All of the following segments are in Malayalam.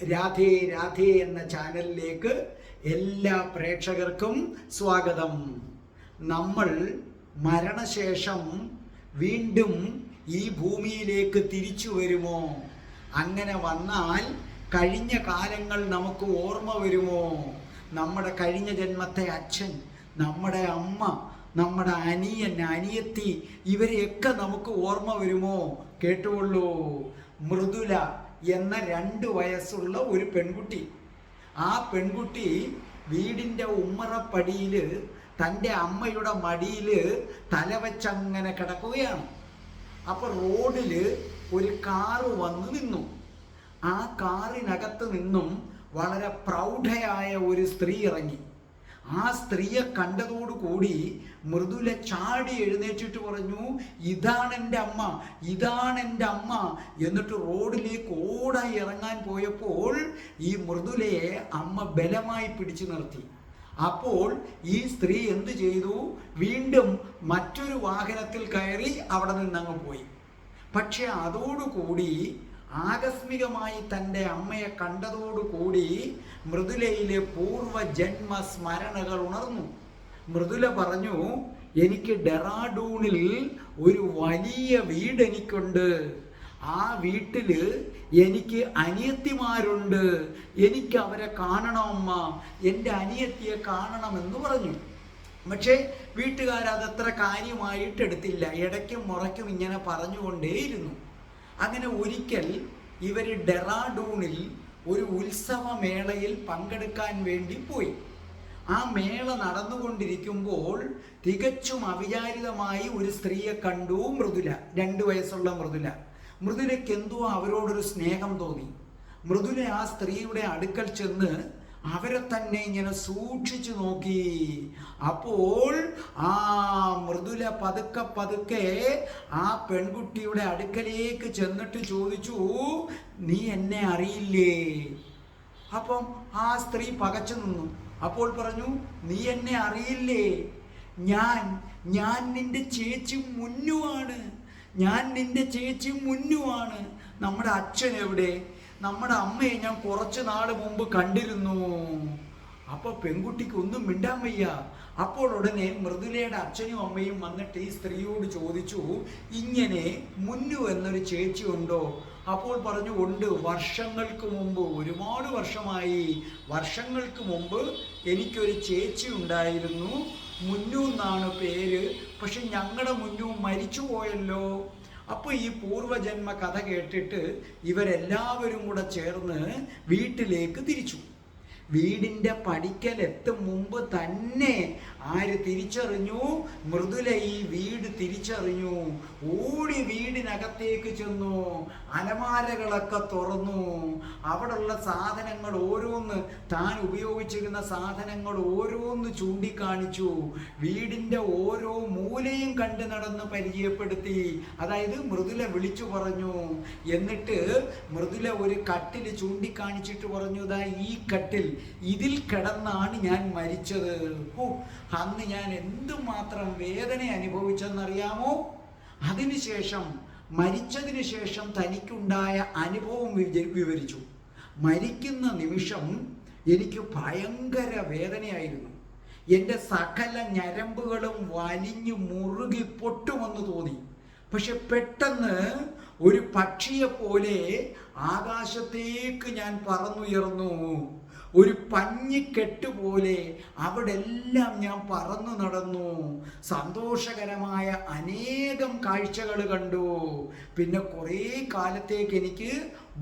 രാധേ രാധേ എന്ന ചാനലിലേക്ക് എല്ലാ പ്രേക്ഷകർക്കും സ്വാഗതം. നമ്മൾ മരണശേഷം വീണ്ടും ഈ ഭൂമിയിലേക്ക് തിരിച്ചു വരുമോ? അങ്ങനെ വന്നാൽ കഴിഞ്ഞ കാലങ്ങൾ നമുക്ക് ഓർമ്മ വരുമോ? നമ്മുടെ കഴിഞ്ഞ ജന്മത്തെ അച്ഛൻ നമ്മുടെ അമ്മ നമ്മുടെ അനിയൻ അനിയത്തി ഇവരെയൊക്കെ നമുക്ക് ഓർമ്മ വരുമോ? കേട്ടുകൊള്ളൂ മൃദുല എന്ന രണ്ട് വയസ്സുള്ള ഒരു പെൺകുട്ടി. ആ പെൺകുട്ടി വീടിന്റെ ഉമ്മറപ്പടിയിൽ തന്റെ അമ്മയുടെ മടിയിൽ തലവച്ചങ്ങനെ കിടക്കുകയാണ്. അപ്പോൾ റോഡിൽ ഒരു കാറ് വന്ന് നിന്നു. ആ കാറിനകത്ത് നിന്നും വളരെ പ്രൗഢയായ ഒരു സ്ത്രീ ഇറങ്ങി. ആ സ്ത്രീയെ കണ്ടതോടുകൂടി മൃദുല ചാടി എഴുന്നേറ്റിട്ട് പറഞ്ഞു ഇതാണ് എന്റെ അമ്മ ഇതാണ് എന്റെ അമ്മ. എന്നിട്ട് റോഡിലേക്ക് ഓടാൻ ഇറങ്ങാൻ പോയപ്പോൾ ഈ മൃദുലയെ അമ്മ ബലമായി പിടിച്ചു നിർത്തി. അപ്പോൾ ഈ സ്ത്രീ എന്ത് ചെയ്തു? വീണ്ടും മറ്റൊരു വാഹനത്തിൽ കയറി അവിടെ നിന്നങ്ങ് പോയി. പക്ഷെ അതോടുകൂടി ആകസ്മികമായി തന്റെ അമ്മയെ കണ്ടതോടുകൂടി മൃദുലയിലെ പൂർവജന്മ സ്മരണകൾ ഉണർന്നു. മൃദുല പറഞ്ഞു എനിക്ക് ഡെറാഡൂണിൽ ഒരു വലിയ വീട് എനിക്കുണ്ട്. ആ വീട്ടിൽ എനിക്ക് അനിയത്തിമാരുണ്ട്. എനിക്ക് അവരെ കാണണം അമ്മ. എന്റെ അനിയത്തിയെ കാണണമെന്ന് പറഞ്ഞു. പക്ഷേ വീട്ടുകാരതത്ര കാര്യമായിട്ട് എടുത്തില്ല. ഇടയ്ക്കും മുറയ്ക്കും ഇങ്ങനെ പറഞ്ഞുകൊണ്ടേയിരുന്നു. അങ്ങനെ ഒരിക്കൽ ഇവർ ഡെറാഡൂണിൽ ഒരു ഉത്സവമേളയിൽ പങ്കെടുക്കാൻ വേണ്ടി പോയി. ആ മേള നടന്നുകൊണ്ടിരിക്കുമ്പോൾ തികച്ചും അവിചാരിതമായി ഒരു സ്ത്രീയെ കണ്ടു മൃദുല രണ്ട് വയസ്സുള്ള മൃദുല. മൃദുലയ്ക്ക് എന്തോ അവരോടൊരു സ്നേഹം തോന്നി. മൃദുല ആ സ്ത്രീയുടെ അടുക്കൽ ചെന്ന് അവരെ തന്നെ ഇങ്ങനെ സൂക്ഷിച്ചു നോക്കി. അപ്പോൾ ആ മൃദുല പതുക്കെ പതുക്കെ ആ പെൺകുട്ടിയുടെ അടുക്കലേക്ക് ചെന്നിട്ട് ചോദിച്ചു നീ എന്നെ അറിയില്ലേ? അപ്പം ആ സ്ത്രീ പകച്ചു നിന്നു. അപ്പോൾ പറഞ്ഞു നീ എന്നെ അറിയില്ലേ? ഞാൻ ഞാൻ നിന്റെ ചേച്ചി മുന്നുവാണ്. ഞാൻ നിന്റെ ചേച്ചി മുന്നുവാണ്. നമ്മുടെ അച്ഛൻ എവിടെ? നമ്മുടെ അമ്മയെ ഞാൻ കുറച്ച് നാൾ മുമ്പ് കണ്ടിരുന്നു. അപ്പൊ പെൺകുട്ടിക്ക് ഒന്നും മിണ്ടാൻ വയ്യ. അപ്പോൾ ഉടനെ മൃദുലയുടെ അച്ഛനും അമ്മയും വന്നിട്ട് ഈ സ്ത്രീയോട് ചോദിച്ചു ഇങ്ങനെ മുന്നു എന്നൊരു ചേച്ചി ഉണ്ടോ? അപ്പോൾ പറഞ്ഞു ഉണ്ട്. വർഷങ്ങൾക്ക് മുമ്പ് ഒരുപാട് വർഷമായി. വർഷങ്ങൾക്ക് മുമ്പ് എനിക്കൊരു ചേച്ചി ഉണ്ടായിരുന്നു. മുന്നു എന്നാണ് പേര്. പക്ഷെ ഞങ്ങളുടെ മുന്നു മരിച്ചു പോയല്ലോ. അപ്പോൾ ഈ പൂർവജന്മ കഥ കേട്ടിട്ട് ഇവരെല്ലാവരും കൂടെ ചേർന്ന് വീട്ടിലേക്ക് തിരിച്ചു. വീടിന്റെ പടിക്കൽ എത്തും മുമ്പ് തന്നെ ആര് തിരിച്ചറിഞ്ഞു? മൃദുല ഈ വീട് തിരിച്ചറിഞ്ഞു. ഓടി വീടിനകത്തേക്ക് ചെന്നു. അലമാരകളൊക്കെ തുറന്നു. അവിടെയുള്ള സാധനങ്ങൾ ഓരോന്ന് താൻ ഉപയോഗിച്ചിരുന്ന സാധനങ്ങൾ ഓരോന്ന് ചൂണ്ടിക്കാണിച്ചു. വീടിന്റെ ഓരോ മൂലയും കണ്ട് നടന്ന് പരിചയപ്പെടുത്തി. അതായത് മൃദുല വിളിച്ചു പറഞ്ഞു. എന്നിട്ട് മൃദുല ഒരു കട്ടിൽ ചൂണ്ടിക്കാണിച്ചിട്ട് പറഞ്ഞു ഈ കട്ടിൽ ഇതിൽ കിടന്നാണ് ഞാൻ മരിച്ചത്. ഓ അന്ന് ഞാൻ എന്തുമാത്രം വേദന അനുഭവിച്ചെന്നറിയാമോ? അതിനുശേഷം മരിച്ചതിന് ശേഷം തനിക്കുണ്ടായ അനുഭവം വിവരിച്ചു. മരിക്കുന്ന നിമിഷം എനിക്ക് ഭയങ്കര വേദനയായിരുന്നു. എന്റെ സകല ഞരമ്പുകളും വലിഞ്ഞു മുറുകി പൊട്ടുമെന്ന് തോന്നി. പക്ഷെ പെട്ടെന്ന് ഒരു പക്ഷിയെ പോലെ ആകാശത്തേക്ക് ഞാൻ പറന്നുയർന്നു. ഒരു പഞ്ഞിക്കെട്ട് പോലെ അവിടെ എല്ലാം ഞാൻ പറന്നു നടന്നു. സന്തോഷകരമായ അനേകം കാഴ്ചകൾ കണ്ടു. പിന്നെ കുറേ കാലത്തേക്ക് എനിക്ക്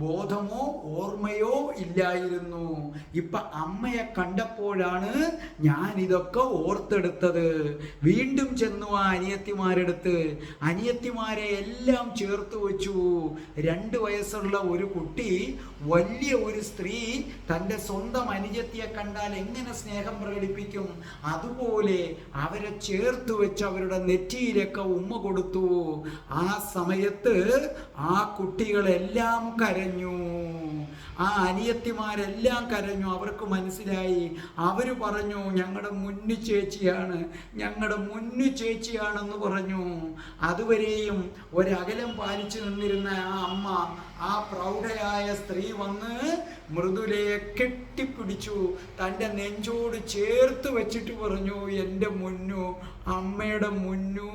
ബോധമോ ഓർമ്മയോ ഇല്ലായിരുന്നു. ഇപ്പൊ അമ്മയെ കണ്ടപ്പോഴാണ് ഞാൻ ഇതൊക്കെ ഓർത്തെടുത്തത്. വീണ്ടും ചെന്നു ആ അനിയത്തിമാരെടുത്ത്. അനിയത്തിമാരെ എല്ലാം ചേർത്ത് വെച്ചു. രണ്ട് വയസ്സുള്ള ഒരു കുട്ടി വലിയ ഒരു സ്ത്രീ തന്റെ സ്വന്തം അനുജത്തിയെ കണ്ടാൽ എങ്ങനെ സ്നേഹം പ്രകടിപ്പിക്കും? അതുപോലെ അവരെ ചേർത്ത് വെച്ച് അവരുടെ നെറ്റിയിലൊക്കെ ഉമ്മ കൊടുത്തു. ആ സമയത്ത് ആ കുട്ടികളെല്ലാം കരഞ്ഞു. ആ അനിയത്തിമാരെല്ലാം കരഞ്ഞു. അവർക്ക് മനസ്സിലായി. അവർ പറഞ്ഞു ഞങ്ങളുടെ മുന്നു ചേച്ചിയാണ്. ഞങ്ങളുടെ മുന്നു ചേച്ചിയാണെന്ന് പറഞ്ഞു. അതുവരെയും ഒരകലം പാലിച്ചു നിന്നിരുന്ന ആ അമ്മ ആ പ്രൗഢയായ സ്ത്രീ വന്ന് മൃദുലയെ കെട്ടിപ്പിടിച്ചു. തന്റെ നെഞ്ചോട് ചേർത്ത് വെച്ചിട്ട് പറഞ്ഞു എന്റെ മുന്നു അമ്മയുടെ മുന്നു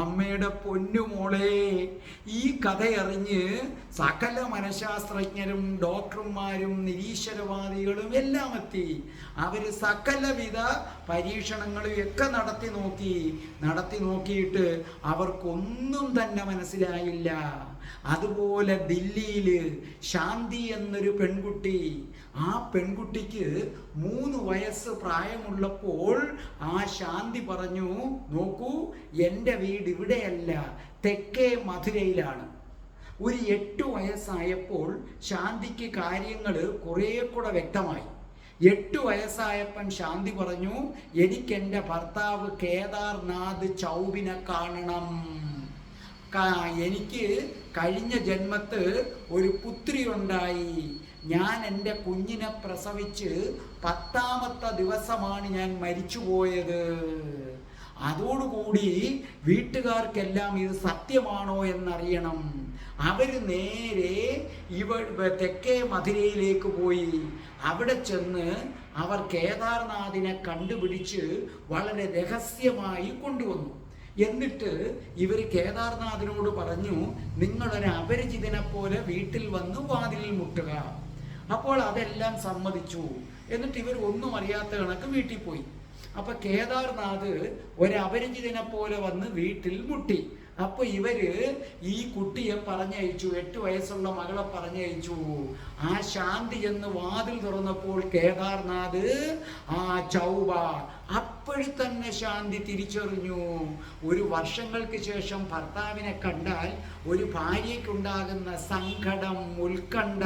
അമ്മയുടെ പൊന്നു മോളെ. ഈ കഥയറിഞ്ഞ് സകല മനഃശാസ്ത്രജ്ഞരും ഡോക്ടർമാരും നിരീശ്വരവാദികളും എല്ലാം എത്തി. അവർ സകലവിധ പരീക്ഷണങ്ങളും ഒക്കെ നടത്തി നോക്കി. നടത്തി നോക്കിയിട്ട് അവർക്കൊന്നും തന്നെ മനസ്സിലായില്ല. അതുപോലെ ദില്ലിയിൽ ശാന്തി എന്നൊരു പെൺകുട്ടി ആ പെൺകുട്ടിക്ക് മൂന്ന് വയസ്സ് പ്രായമുള്ളപ്പോൾ ആ ശാന്തി പറഞ്ഞു നോക്കൂ എന്റെ വീട് ഇവിടെയല്ല തെക്കേ മധുരയിലാണ്. ഒരു എട്ട് വയസ്സായപ്പോൾ ശാന്തിക്ക് കാര്യങ്ങൾ കുറേ കൂടെ വ്യക്തമായി. എട്ട് വയസ്സായപ്പൻ ശാന്തി പറഞ്ഞു എനിക്കെന്റെ ഭർത്താവ് കേദാർനാഥ് ചൗബിനെ കാണണം. എനിക്ക് കഴിഞ്ഞ ജന്മത്ത് ഒരു പുത്രി ഉണ്ടായി ഞാൻ എന്റെ കുഞ്ഞിനെ പ്രസവിച്ച് പത്താമത്തെ ദിവസമാണ് ഞാൻ മരിച്ചുപോയത്. അതോടുകൂടി വീട്ടുകാർക്കെല്ലാം ഇത് സത്യമാണോ എന്നറിയണം. അവർ നേരെ ഇവ തെക്കേ മധുരയിലേക്ക് പോയി. അവിടെ ചെന്ന് അവർ കേദാർനാഥിനെ കണ്ടുപിടിച്ച് വളരെ രഹസ്യമായി കൊണ്ടുവന്നു. എന്നിട്ട് ഇവർ കേദാർനാഥിനോട് പറഞ്ഞു നിങ്ങളൊരു അപരിചിതനെ പോലെ വീട്ടിൽ വന്ന് വാതിലിൽ മുട്ടുക. അപ്പോൾ അതെല്ലാം സമ്മതിച്ചു. എന്നിട്ട് ഇവർ ഒന്നും അറിയാത്ത കണക്ക് വീട്ടിൽ പോയി. അപ്പൊ കേദാർനാഥ് ഒരു അപരിചിതനെ പോലെ വന്ന് വീട്ടിൽ മുട്ടി. അപ്പൊ ഇവർ ഈ കുട്ടിയെ പറഞ്ഞയച്ചു എട്ട് വയസ്സുള്ള മകളെ പറഞ്ഞയച്ചു. ആ ശാന്തി എന്ന് വാതിൽ തുറന്നപ്പോൾ കേദാർനാഥ് ആ ചൗബ അപ്പോഴി തന്നെ ശാന്തി തിരിച്ചറിഞ്ഞു. ഒരു വർഷങ്ങൾക്ക് ശേഷം ഭർത്താവിനെ കണ്ടാൽ ഒരു ഭാര്യയ്ക്കുണ്ടാകുന്ന സങ്കടം ഉത്കണ്ഠ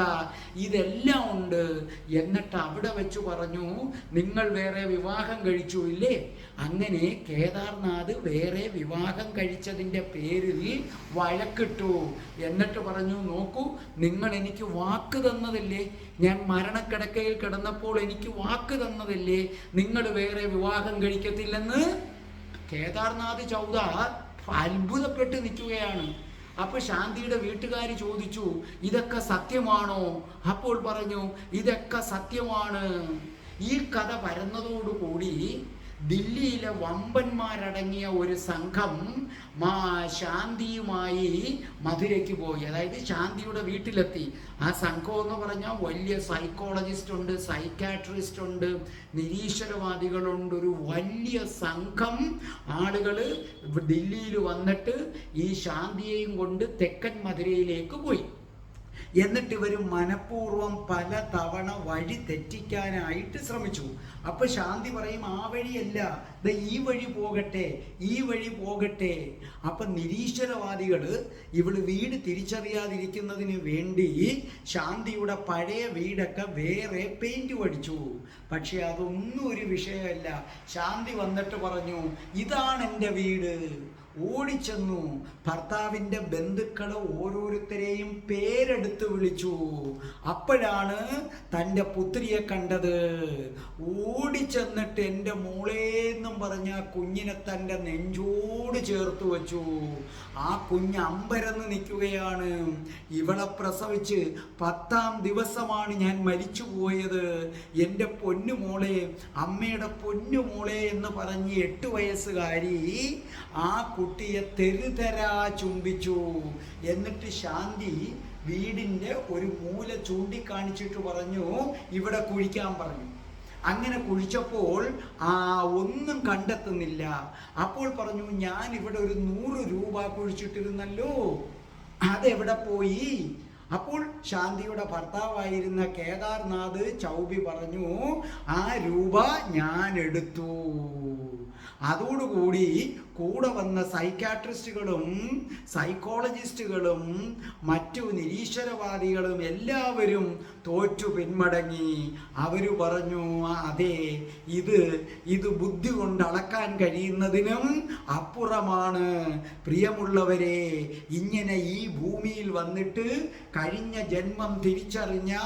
ഇതെല്ലാം ഉണ്ട്. എന്നിട്ട് അവിടെ വെച്ച് പറഞ്ഞു നിങ്ങൾ വേറെ വിവാഹം കഴിച്ചു ഇല്ലേ? അങ്ങനെ കേദാർനാഥ് വേറെ വിവാഹം കഴിച്ചതിന്റെ പേരിൽ വഴക്കിട്ടു. എന്നിട്ട് പറഞ്ഞു നോക്കൂ നിങ്ങൾ എനിക്ക് വാക്ക് തന്നതല്ലേ? ഞാൻ മരണക്കിടക്കയിൽ കിടന്നപ്പോൾ എനിക്ക് വാക്ക് തന്നതല്ലേ? നിങ്ങൾ വേറെ വിവാഹം കഴിക്കത്തില്ലെന്ന്? കേദാർനാഥ് ചൗദ അത്ഭുതപ്പെട്ട് നിൽക്കുകയാണ്. അപ്പൊ ശാന്തിയുടെ വീട്ടുകാർ ചോദിച്ചു ഇതൊക്കെ സത്യമാണോ? അപ്പോൾ പറഞ്ഞു ഇതൊക്കെ സത്യമാണ്. ഈ കഥ പരന്നതോടുകൂടി ദില്ലിയിലെ വമ്പന്മാരടങ്ങിയ ഒരു സംഘം മാ ശാന്തിയുമായി മധുരയ്ക്ക് പോയി. അതായത് ശാന്തിയുടെ വീട്ടിലെത്തി. ആ സംഘം എന്ന് പറഞ്ഞാൽ വലിയ സൈക്കോളജിസ്റ്റ് ഉണ്ട് സൈക്കാട്രിസ്റ്റ് ഉണ്ട് നിരീശ്വരവാദികളുണ്ട്. ഒരു വലിയ സംഘം ആളുകൾ ദില്ലിയിൽ വന്നിട്ട് ഈ ശാന്തിയെയും കൊണ്ട് തെക്കൻ മധുരയിലേക്ക് പോയി. എന്നിട്ട് ഇവർ മനഃപൂർവം പല തവണ വഴി തെറ്റിക്കാനായിട്ട് ശ്രമിച്ചു. അപ്പൊ ശാന്തി പറയും ആ വഴിയല്ല. ദേ ഈ വഴി പോകട്ടെ ഈ വഴി പോകട്ടെ. അപ്പൊ നിരീശ്വരവാദികൾ ഇവൾ വീട് തിരിച്ചറിയാതിരിക്കുന്നതിന് വേണ്ടി ശാന്തിയുടെ പഴയ വീടൊക്കെ വേറെ പെയിന്റ് പഠിച്ചു പക്ഷെ അതൊന്നും ഒരു വിഷയമല്ല. ശാന്തി വന്നിട്ട് പറഞ്ഞു ഇതാണ് എന്റെ വീട്. ഓടിച്ചെന്നു. ഭർത്താവിന്റെ ബന്ധുക്കളെ ഓരോരുത്തരെയും പേരെടുത്ത് വിളിച്ചു. അപ്പോഴാണ് തന്റെ പുത്രിയെ കണ്ടത്. ഓടിച്ചെന്നിട്ട് എന്റെ മോളേന്നും പറഞ്ഞ കുഞ്ഞിനെ തന്റെ നെഞ്ചോട് ചേർത്ത് വച്ചു. ആ കുഞ്ഞ് അമ്പരന്ന് നിൽക്കുകയാണ്. ഇവളെ പ്രസവിച്ച് പത്താം ദിവസമാണ് ഞാൻ മരിച്ചു പോയത് എന്റെ പൊന്നു മോളെ അമ്മയുടെ പൊന്നു മോളെ എന്ന് പറഞ്ഞ് എട്ട് വയസ്സുകാരി ആ കുട്ടിയെ തെരുതെരാ ചുംബിച്ചു. എന്നിട്ട് ശാന്തി വീടിന്റെ ഒരു മൂല ചൂണ്ടിക്കാണിച്ചിട്ട് പറഞ്ഞു ഇവിടെ കുഴിക്കാൻ പറഞ്ഞു. അങ്ങനെ കുഴിച്ചപ്പോൾ ആ ഒന്നും കണ്ടെത്തുന്നില്ല. അപ്പോൾ പറഞ്ഞു ഞാൻ ഇവിടെ ഒരു നൂറ് രൂപ കുഴിച്ചിട്ടിരുന്നല്ലോ. അതെവിടെ പോയി? അപ്പോൾ ശാന്തിയുടെ ഭർത്താവായിരുന്ന കേദാർനാഥ് ചൗബി പറഞ്ഞു ആ രൂപ ഞാൻ എടുത്തു അതോടുകൂടി കൂടെ വന്ന സൈക്കാട്രിസ്റ്റുകളും സൈക്കോളജിസ്റ്റുകളും മറ്റു നിരീശ്വരവാദികളും എല്ലാവരും തോറ്റു പിന്മടങ്ങി. അവർ പറഞ്ഞു അതെ ഇത് ഇത് ബുദ്ധി കൊണ്ട് അളക്കാൻ കഴിയുന്നതിനും അപ്പുറമാണ്. പ്രിയമുള്ളവരെ ഇങ്ങനെ ഈ ഭൂമിയിൽ വന്നിട്ട് കഴിഞ്ഞ ജന്മം തിരിച്ചറിഞ്ഞ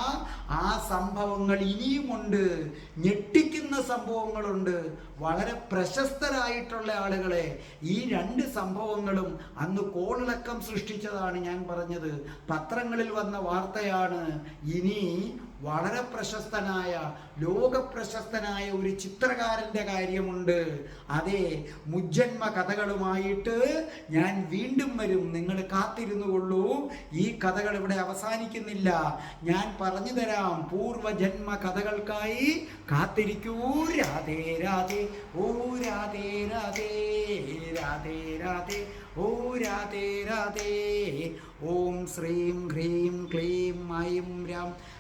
ആ സംഭവങ്ങൾ ഇനിയുമുണ്ട്. ഞെട്ടിക്കുന്ന സംഭവങ്ങളുണ്ട്. വളരെ പ്രശസ്തരായിട്ടുള്ള ആളുകളെ ഈ രണ്ട് സംഭവങ്ങളും അന്ന് കോളിളക്കം സൃഷ്ടിച്ചതാണ് ഞാൻ പറഞ്ഞത്. പത്രങ്ങളിൽ വന്ന വാർത്തയാണ്. ഇനി വളരെ പ്രശസ്തനായ ലോകപ്രശസ്തനായ ഒരു ചിത്രകാരന്റെ കാര്യമുണ്ട്. അതെ മുജ്ജന്മ കഥകളുമായിട്ട് ഞാൻ വീണ്ടും വരും. നിങ്ങൾ കാത്തിരുന്നു കൊള്ളൂ ഈ കഥകൾ ഇവിടെ അവസാനിക്കുന്നില്ല. ഞാൻ പറഞ്ഞു തരാം പൂർവജന്മ കഥകൾക്കായി കാത്തിരിക്കൂ. രാധേ രാധേ ഓ രാധേ രാധേ രാധേ രാധേ ഓ രാധേ രാധേ. ഓം ശ്രീം ഹ്രീം ക്ലീം ഐം രാം.